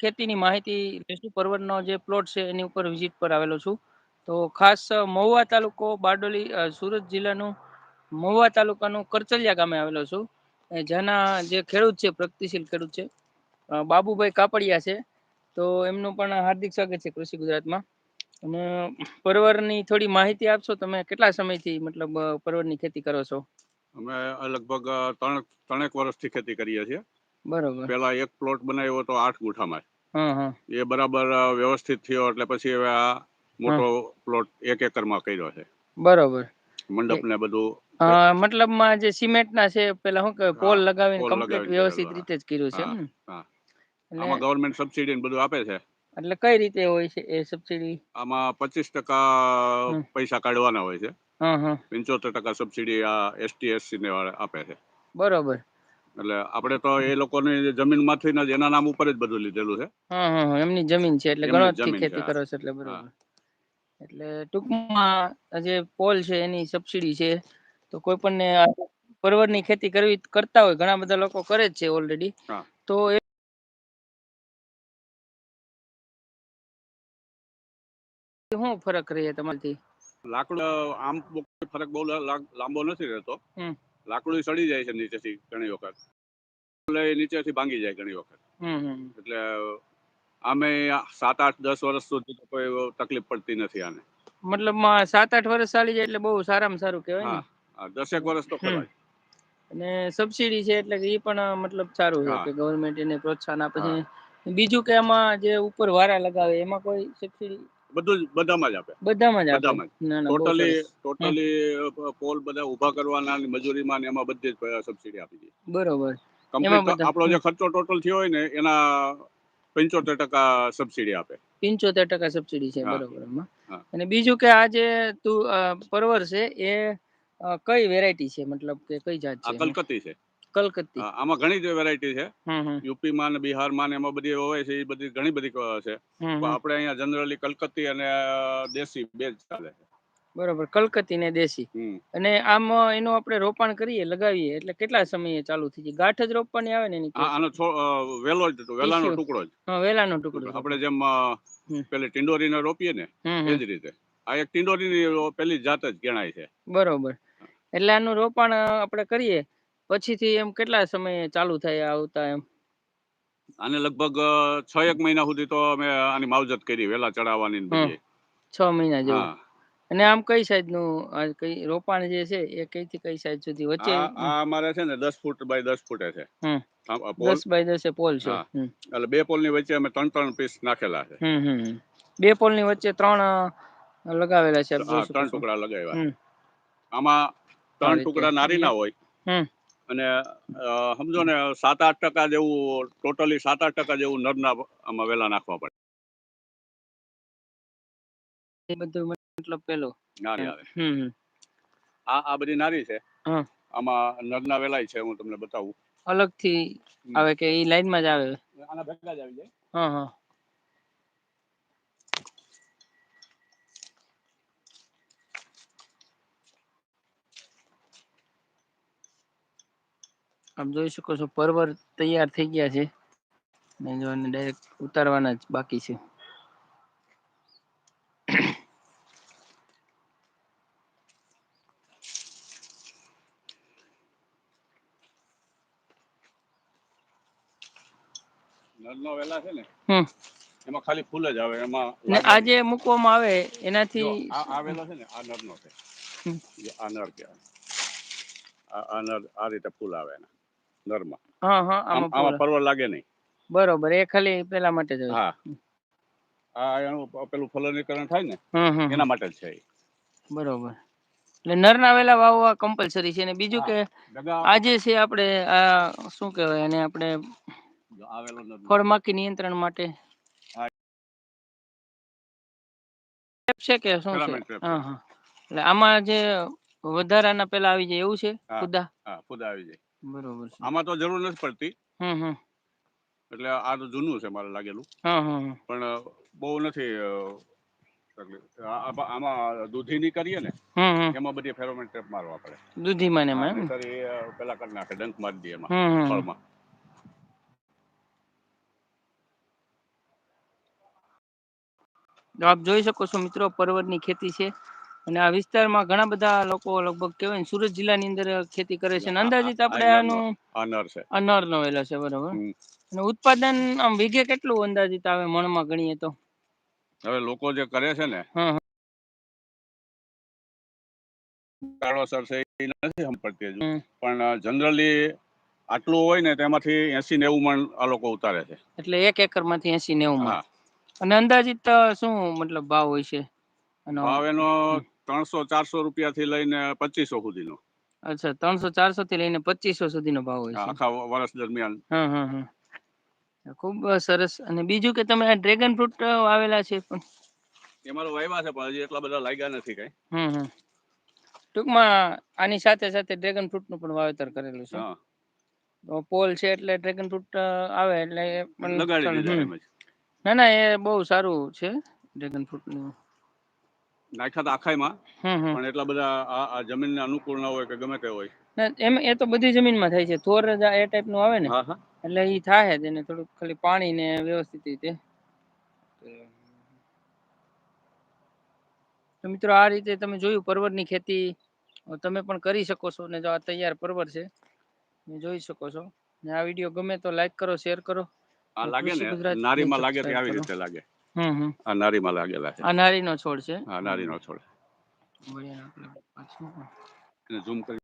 ખેતીની માહિતી લેશું. પરવરનો જે પ્લોટ છે, એની ઉપર વિઝિટ પર આવેલો છું. તો ખાસ મહુવા તાલુકો બારડોલી સુરત જિલ્લાનું મહુવા તાલુકાનું કરચલિયા ગામે આવેલો છું. જેના જે ખેડૂત છે, પ્રગતિશીલ ખેડૂત છે બાબુભાઈ કાપડિયા છે. તો એમનું પણ હાર્દિક સ્વાગત છે કૃષિ ગુજરાતમાં. અને પરવરની થોડી માહિતી આપશો તમે કેટલા સમયથી મતલબ પરવરની ખેતી કરો છો? અમે લગભગ ત્રણ ત્રણેક વર્ષથી ખેતી કરીએ છીએ બરોબર. પેલા એક પ્લોટ બનાવ્યો હતો આઠ ગુઠામાં. એ બરાબર વ્યવસ્થિત થયો એટલે પછી હવે આ મોટો પ્લોટ એક એકરમાં કર્યો છે. બરોબર. મંડપ ને બધું. મતલબ મતલબમાં જે સિમેન્ટ ના છે પેલા શું કે પોલ લગાવીને કમ્પ્લીટ વ્યવસ્થિત રીતે જ કર્યું છે એમ આમાં ગવર્મેન્ટ સબસિડી ને બધું આપે છે? એટલે કઈ રીતે હોય છે એ સબસિડી આમાં પચીસ ટકા પૈસા કાઢવાના હોય છે. પંચોતેર ટકા સબસિડી આ એસટી એસસી ને આપે છે. બરોબર. એટલે આપણે તો એ લોકોની જમીનમાંથી જ એના નામ ઉપર જ બધું લીધેલું છે. હા હા હા, એમની જમીન છે એટલે જમીન છે, ખેતી કરો છો એટલે બરોબર. એટલે ટૂંકમાં જે પોલ છે એની સબસિડી છે તો કોઈ પણને આ પરવરની ખેતી કરવી કરતા હોય ઘણા બધા લોકો કરે જ છે ઓલરેડી તો એ શું ફરક રહે તમારથી? લાકડું આમ ફરક બહુ લાંબો નથી રહેતો. લાકડું સડી જાય છે નીચેથી ઘણી વખત. નીચેથી ભાંગી જાય ઘણી વખત. એટલે આમે સાત આઠ દસ વર્ષ સુધી કોઈ તકલીફ પડતી નથી આને. મતલબમાં સાત આઠ વર્ષ ચાલી જાય એટલે બહુ સારામાં સારું કહેવાય ને? દસેક વર્ષ તો અને સબસિડી છે એટલે એ પણ મતલબ સારું છે કે ગવર્મેન્ટ એને પ્રોત્સાહન આપે છે. બીજું કે આમાં જે ઉપર વારા લગાવે એમાં કોઈ સબસિડી બધું જ બધામાં જ આપે. બધામાં જ બધામાં ટોટલી ટોટલી પોલ બધા ઊભા કરવાના મજૂરીમાં ને એમાં બધી જ સબસિડી આપી દીધી બરોબર. કમ્પ્લીટ આપણો જે ખર્ચો ટોટલ થયો હોય ને એના પંચોતેર ટકા સબસિડી આપે. પંચોતેર ટકા સબસિડી છે. બરોબર અને બીજું કે આ જે તું પરવર છે એ કઈ વેરાયટી છે? મતલબ કે કઈ જાત છે કલકત્તી છે. કલકત્તી. આમાં ઘણી જ વેરાયટી છે. યુપી માં ને બિહારમાં ને એમાં બધી હોય છે એ બધી ઘણી બધી છે. પણ આપણે અહીંયા જનરલી કલકત્તી અને દેશી બે જ ચાલે છે. બરોબર કલકત્તી ને દેશી. અને આમ એનું આપણે રોપણ કરીએ લગાવીએ એટલે કેટલા સમયે ચાલુ થઈ જાય? ગાંઠ જ રોપવાની આવે ને એની આનો વેલો જ વેલાનો Tissue. ટુકડો જ. હા વેલાનો ટુકડો આપણે જેમ. પેલી ટીંડોરીને રોપીએ ને એ જ રીતે. આ એક ટીંડોરીની પેલી જાત જ ગણાય છે. બરોબર. એટલે આનું રોપણ આપણે કરીએ પછીથી એમ કેટલા સમય ચાલુ થાય આવતા એમ? આને લગભગ છ એક મહિના સુધી તો અમે આની માવજત કરી વેલા ચડાવવાની ને બધી. છ મહિના જેવું. અને આમ કઈ સાઈઝનું આ કઈ રોપાણ જે છે એ કઈ થી કઈ સાઈઝ સુધી વચ્ચે? આ અમારે છે ને દસ ફૂટ બાય દસ ફૂટે છે. હમ. બાય દસે પોલ છે. એટલે બે પોલની વચ્ચે અમે ત્રણ ત્રણ પીસ નાખેલા છે. હમ હમ હમ. બે પોલની વચ્ચે ત્રણ લગાવેલા છે ત્રણ ટુકડા લગાવ્યા. આમાં ત્રણ ટુકડા ટુકડા નારીના હોય. હમ. અને સમજો ને સાત આઠ ટકા જેવું ટોટલી સાત આઠ ટકા જેવું નરના આમાં વેલા નાખવા પડે. એ બધું મતલબ પેલો. નારી આવે. આ આ બધી નારી છે. આમાં નરના વેલાય છે હું તમને બતાવું. અલગથી. આવે કે ઈ લાઈનમાં જ આવે? આના ભેગા જ આવી જાય. હા હા. આપ જોઈ શકો છો પરવર તૈયાર થઈ ગયા છે. ને જો એને ડાયરેક્ટ ઉતારવાના જ બાકી છે. નરનો વેલા છે ને હમ. એમાં ખાલી ફૂલ જ આવે એમાં ને આ જે મૂકવામાં આવે એનાથી આ છે ને આ નરનો છે. આ નર કહેવાય. આ નર આ રીતે ફૂલ આવે એના. નરમાં હા હા આમાં આમાં પરવા લાગે નહીં. બરોબર એ ખાલી પેલા માટે જ હા. આ એનું પેલું ફલનીકરણ થાય ને. એના માટે છે બરોબર. એટલે નરના વેલા વાવવા કમ્પલસરી છે ને બીજું કે આજે છે આપણે આ શું કહેવાય અને આપણે. ફળમાકી નિયંત્રણ માટે. છે કે શું છે. હા હા. એટલે આમાં જે વધારાના પેલા આવી જાય એવું છે. ખુદા? હા ખુદ આવી જાય. બરોબર છે. આમાં તો જરૂર નથી પડતી. હમ એટલે આ તો જૂનું છે મારે લાગેલું. પણ બહુ નથી આમાં દૂધી ની કરીએ ને એમાં બધી ફેરોમેન ટ્રેપ મારવા પડે. પેલા કરી નાખે ડંખ મારી આપ જોઈ શકો છો મિત્રો પર્વતની ખેતી છે. અને આ વિસ્તારમાં ઘણા બધા લોકો લગભગ કહેવાય ને સુરત જિલ્લાની અંદર ખેતી કરે છે અને અંદાજિત આપણે આનું અનર છે. અનર નો વેલો છે બરોબર. અને ઉત્પાદન આમ વીઘે કેટલું અંદાજિત આવે મણમાં ગણીએ તો? હવે લોકો જે કરે છે ને. કારણોસર છે એ નથી સંપડતી પણ જનરલી આટલું હોય ને તેમાંથી એસી નેવું મણ આ લોકો ઉતારે છે. એટલે એક એકરમાંથી એસી નેવું મણ અને અંદાજિત શું મતલબ ભાવ હોય છે? ભાવ એનો ત્રણસો ચારસો રૂપિયા થી લઈને પચીસો સુધીનો. અચ્છા ત્રણસો ચારસો થી લઈને પચીસો સુધીનો ભાવ હોય છે. આખા વર્ષ દરમિયાન. હા હા હા. ખૂબ સરસ. અને બીજું કે તમે ડ્રેગન ફ્રૂટ વાવેલા છે પણ? એમાં વાવ્યા છે પણ હજી એટલા બધા લાગ્યા નથી કઈ. હમ હમ. ટૂંકમાં આની સાથે સાથે ડ્રેગન ફ્રૂટનું પણ વાવેતર કરેલું છે. હા. તો પોલ છે એટલે ડ્રેગન ફ્રૂટ આવે એટલે પણ ના ના એ બહુ સારું છે ડ્રેગન ફ્રૂટનું. નાખ્યા હતા આખાઈમાં પણ એટલા બધા આ જમીનને અનુકૂળ ના હોય કે ગમે તે હોય. એમ એ તો બધી જમીનમાં થાય છે. થોર જ એ ટાઈપનું આવે ને એટલે એ થાય જ એને થોડુંક ખાલી પાણી ને વ્યવસ્થિત રીતે. તો મિત્રો આ રીતે તમે જોયું પરવરની ખેતી તમે પણ કરી શકો છો ને જો આ તૈયાર પરવર છે તમે જોઈ શકો છો. ને આ વીડિયો ગમે તો લાઈક કરો શેર કરો. આ લાગે ને નારીમાં લાગે તે આવી રીતે લાગે. હમ હમ. આ નારીમાં લાગેલા છે. અનારી નો છોડ છે. હા નારીનો છોડ. બળિયાનો પાછું. એને ઝૂમ કરી